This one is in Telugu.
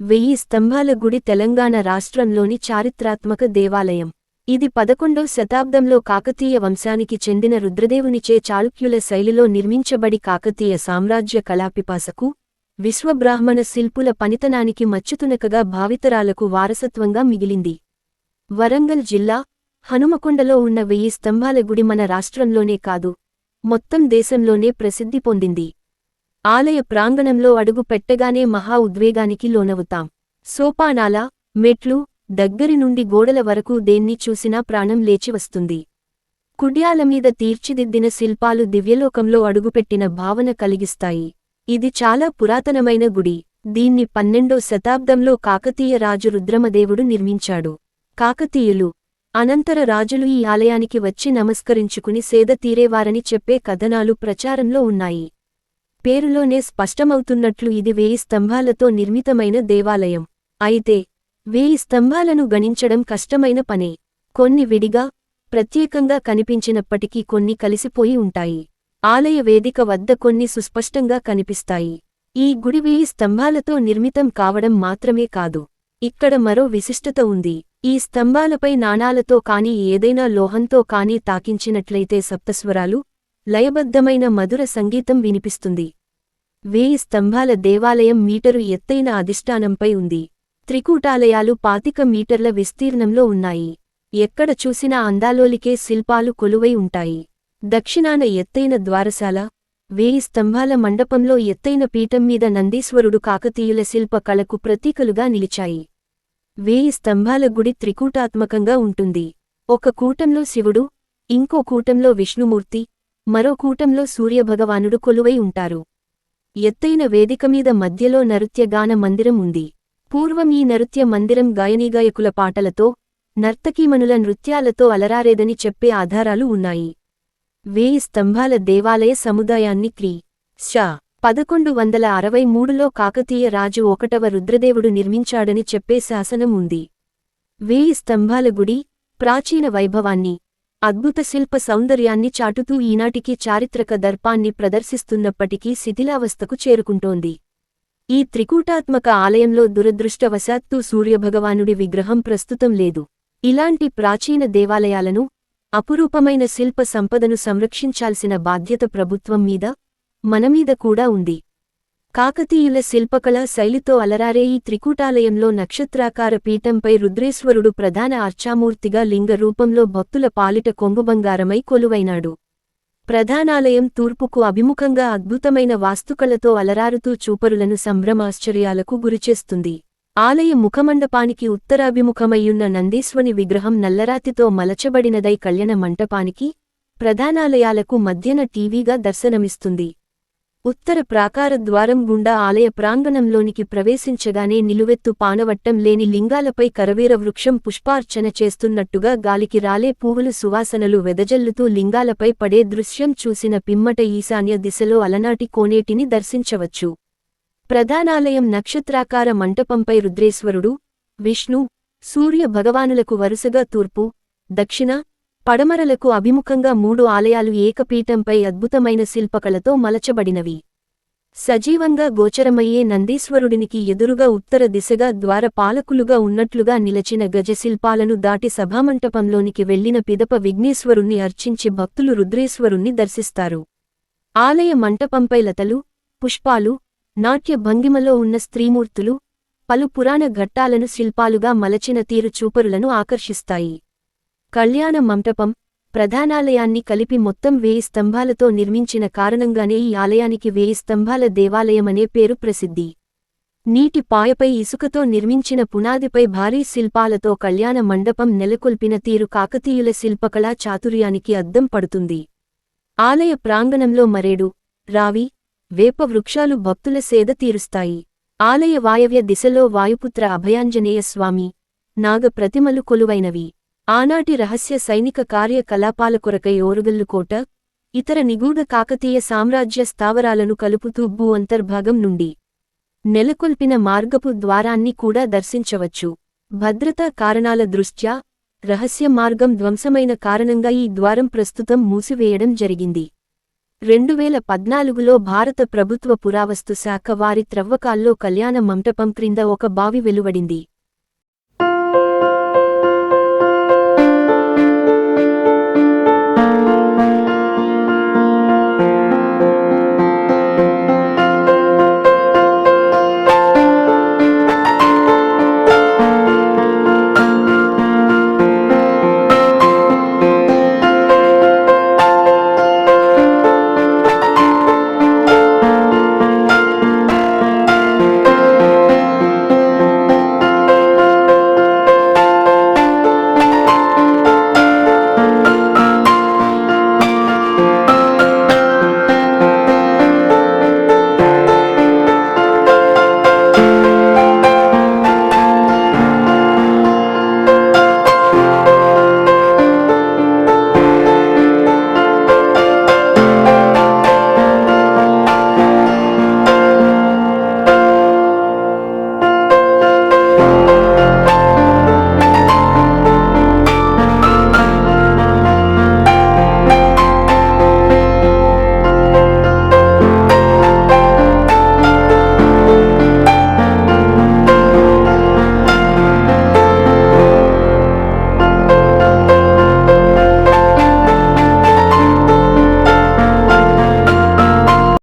వెయ్యి స్తంభాల గుడి తెలంగాణ రాష్ట్రంలోని చారిత్రాత్మక దేవాలయం. ఇది పదకొండో శతాబ్దంలో కాకతీయ వంశానికి చెందిన రుద్రదేవునిచే చాళుక్యుల శైలిలో నిర్మించబడి కాకతీయ సామ్రాజ్య కళాపిపాసకు విశ్వబ్రాహ్మణ శిల్పుల పనితనానికి మచ్చుతునకగా భావితరాలకు వారసత్వంగా మిగిలింది. వరంగల్ జిల్లా హనుమకొండలో ఉన్న వెయ్యి స్తంభాల గుడి మన రాష్ట్రంలోనే కాదు మొత్తం దేశంలోనే ప్రసిద్ధి పొందింది. ఆలయ ప్రాంగణంలో అడుగు పెట్టగానే మహా ఉద్వేగానికి లోనవుతాం. సోపానాల మెట్లు దగ్గరి నుండి గోడల వరకు దేన్ని చూసినా ప్రాణం లేచి వస్తుంది. తీర్చిదిద్దిన శిల్పాలు దివ్యలోకంలో అడుగుపెట్టిన భావన కలిగిస్తాయి. ఇది చాలా పురాతనమైన గుడి. దీన్ని పన్నెండో శతాబ్దంలో కాకతీయ రాజు రుద్రమదేవుడు నిర్మించాడు. కాకతీయులు అనంతర రాజులు ఈ ఆలయానికి వచ్చి నమస్కరించుకుని సేద తీరేవారని చెప్పే కథనాలు ప్రచారంలో ఉన్నాయి. పేరులోనే స్పష్టమవుతున్నట్లు ఇది వేయి స్తంభాలతో నిర్మితమైన దేవాలయం. అయితే వేయి స్తంభాలను గణించడం కష్టమైన పనే. కొన్ని విడిగా ప్రత్యేకంగా కనిపించినప్పటికీ కొన్ని కలిసిపోయి ఉంటాయి. ఆలయ వేదిక వద్ద కొన్ని సుస్పష్టంగా కనిపిస్తాయి. ఈ గుడి వేయి స్తంభాలతో నిర్మితం కావడం మాత్రమే కాదు. ఇక్కడ మరో విశిష్టత ఉంది. ఈ స్తంభాలపై నాణాలతో కాని ఏదైనా లోహంతో కాని తాకించినట్లయితే సప్తస్వరాలు లయబద్ధమైన మధుర సంగీతం వినిపిస్తుంది. వేయి స్తంభాల దేవాలయం మీటరు ఎత్తైన అధిష్టానంపై ఉంది. త్రికూటాలయాలు పాతిక మీటర్ల విస్తీర్ణంలో ఉన్నాయి. ఎక్కడ చూసినా అందాలోలికే శిల్పాలు కొలువై ఉంటాయి. దక్షిణాన ఎత్తైన ద్వారశాల వేయి స్తంభాల మండపంలో ఎత్తైన పీఠం మీద నందీశ్వరుడు కాకతీయుల శిల్ప కళకు ప్రతీకలుగా నిలిచాయి. వేయి స్తంభాల గుడి త్రికూటాత్మకంగా ఉంటుంది. ఒక కూటంలో శివుడు ఇంకో కూటంలో విష్ణుమూర్తి మరో కూటంలో సూర్యభగవానుడు కొలువై ఉంటారు. ఎత్తైన వేదికమీద మధ్యలో నృత్యగాన మందిరం ఉంది. పూర్వం ఈ నృత్య మందిరం గాయనీగాయకుల పాటలతో నర్తకీమనుల నృత్యాలతో అలరారేదని చెప్పే ఆధారాలు ఉన్నాయి. వేయి స్తంభాల దేవాలయ సముదాయాన్ని క్రీ. షా పదకొండు వందల అరవై మూడులో కాకతీయ రాజు ఒకటవ రుద్రదేవుడు నిర్మించాడని చెప్పే శాసనం ఉంది. వేయి స్తంభాల గుడి ప్రాచీన వైభవాన్ని అద్భుత శిల్ప సౌందర్యాన్ని చాటుతూ ఈనాటికి చారిత్రక దర్పాన్ని ప్రదర్శిస్తున్నప్పటికీ శిథిలావస్థకు చేరుకుంటోంది. ఈ త్రికూటాత్మక ఆలయంలో దురదృష్టవశాత్తు సూర్యభగవానుడి విగ్రహం ప్రస్తుతం లేదు. ఇలాంటి ప్రాచీన దేవాలయాలను అపురూపమైన శిల్ప సంపదను సంరక్షించాల్సిన బాధ్యత ప్రభుత్వం మీద మనమీద కూడా ఉంది. కాకతీయుల శిల్పకళా శైలితో అలరారే ఈ త్రికూటాలయంలో నక్షత్రాకార పీఠంపై రుద్రేశ్వరుడు ప్రధాన అర్చామూర్తిగా లింగ రూపంలో భక్తుల పాలిట కొంగుబంగారమై కొలువైనాడు. ప్రధానాలయం తూర్పుకు అభిముఖంగా అద్భుతమైన వాస్తుకళతో అలరారుతూ చూపరులను సంభ్రమాశ్చర్యాలకు గురిచేస్తుంది. ఆలయ ముఖమండపానికి ఉత్తరాభిముఖమయ్యున్న నందీశ్వని విగ్రహం నల్లరాతితో మలచబడినదై కళ్యాణ మంటపానికి ప్రధానాలయాలకు మధ్యన టీవీగా దర్శనమిస్తుంది. ఉత్తర ప్రాకార ద్వారం గుండా ఆలయ ప్రాంగణంలోనికి ప్రవేశించగానే నిలువెత్తు పానవట్టం లేని లింగాలపై కరవీర వృక్షం పుష్పార్చన చేస్తున్నట్టుగా గాలికి రాలే పువ్వులు సువాసనలు వెదజల్లుతూ లింగాలపై పడే దృశ్యం చూసిన పిమ్మట ఈశాన్య దిశలో అలనాటి కోనేటిని దర్శించవచ్చు. ప్రధానాలయం నక్షత్రాకార మంటపంపై రుద్రేశ్వరుడు విష్ణు సూర్య భగవానులకు వరుసగా తూర్పు దక్షిణ పడమరలకు అభిముఖంగా మూడు ఆలయాలు ఏకపీఠంపై అద్భుతమైన శిల్పకళతో మలచబడినవి. సజీవంగా గోచరమయ్యే నందీశ్వరుడినికి ఎదురుగా ఉత్తర దిశగా ద్వారపాలకులుగా ఉన్నట్లుగా నిలచిన గజశిల్పాలను దాటి సభామంటపంలోనికి వెళ్ళిన పిదప విఘ్నేశ్వరుణ్ణి అర్చించి భక్తులు రుద్రేశ్వరుణ్ణి దర్శిస్తారు. ఆలయ మంటపంపై లతలు పుష్పాలు నాట్య భంగిమలో ఉన్న స్త్రీమూర్తులు పలు పురాణ ఘట్టాలను శిల్పాలుగా మలచిన తీరు చూపరులను ఆకర్షిస్తాయి. కళ్యాణ మంటపం ప్రధానాలయాన్ని కలిపి మొత్తం వేయి స్తంభాలతో నిర్మించిన కారణంగానే ఈ ఆలయానికి వేయి స్తంభాల దేవాలయమనే పేరు ప్రసిద్ధి. నీటి పాయపై ఇసుకతో నిర్మించిన పునాదిపై భారీ శిల్పాలతో కళ్యాణ మండపం నెలకొల్పిన తీరు కాకతీయుల శిల్పకళా చాతుర్యానికి అద్దం పడుతుంది. ఆలయ ప్రాంగణంలో మరేడు రావి వేప వృక్షాలు భక్తుల సేద తీరుస్తాయి. ఆలయ వాయవ్య దిశలో వాయుపుత్ర అభయాంజనేయ స్వామి నాగ ప్రతిమలు కొలువైనవి. ఆనాటి రహస్య సైనిక కార్యకలాపాల కొరకై ఓరుగల్లుకోట ఇతర నిగూఢ కాకతీయ సామ్రాజ్య స్థావరాలను కలుపుతూ భూ అంతర్భాగం నుండి నెలకొల్పిన మార్గపు ద్వారాన్ని కూడా దర్శించవచ్చు. భద్రతా కారణాల దృష్ట్యా రహస్య మార్గం ధ్వంసమైన కారణంగా ఈ ద్వారం ప్రస్తుతం మూసివేయడం జరిగింది. రెండువేల పద్నాలుగులో భారత ప్రభుత్వ పురావస్తు శాఖ వారి త్రవ్వకాల్లో కళ్యాణ మంటపం క్రింద ఒక బావి వెలువడింది.